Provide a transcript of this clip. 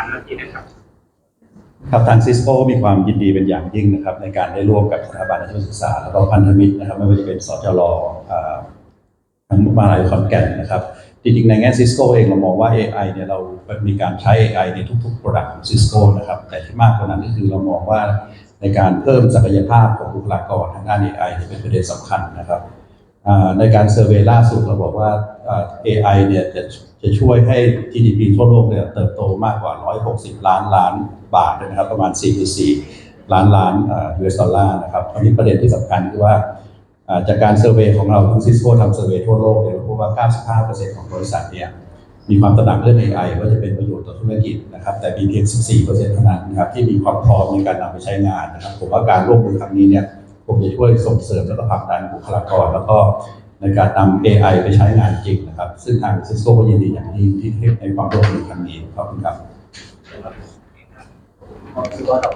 ามนาทีนะครับครับทางซิสโก้มีความยินดีเป็นอย่างยิ่งนะครับ ในการได้ร่วมกับสถาบันอาชีวศึกษา แล้วก็พันธมิตรนะครับไม่ว่าจะเป็นสจรอ่าทั้งมหาลัยขอนแก่นนะครับจริงๆในแง่ซิสโก้เองเรามองว่า AI เนี่ยเรามีการใช้ AI ในทุกๆ Product ของซิสโก้นะครับแต่ที่มากกว่านั้นก็คือเรามองว่าในการเพิ่มศักยภาพของบุคลากรทางด้าน AI เนี่ยเป็นประเด็นสำคัญนะครับ ในการเซอร์เวยล่าสุดเราบอกว่า AI เนี่ยจะจะช่วยให้ GDP ทั่วโลกเนี่ยเติบโตมากกว่า 160 ล้านล้านบาทเลยนะครับ ประมาณ 4.4 ล้านล้าน US ดอลลาร์นะครับอันนี้ประเด็นที่สำคัญคือว่าจากการเซอร์เวยของเราทั้งซิสโก้ทำเซอร์เวยทั่วโลกเนี่ยเราพบว่า 95%ของบริษัทเนี่ยมีความตระหนักเรื่อง AI ว่าจะเป็นประโยชน์ต่อธุรกิจนะครับ แต่มีเพียง 14%เท่านั้นนะครับที่มีความพร้อมในการนำไปใช้งานนะครับ ผมว่าการร่วมมือครั้งนี้เนี่ย ผมจะช่วยส่งเสริมและก็ผลักดันบุคลากร แล้วก็ในการนำ AI ไปใช้งานจริงนะครับ ซึ่งทางซิสโก้ก็ยินดีอย่างยิ่งที่ให้ในความร่วมมือครั้งนี้ขอบคุณครับ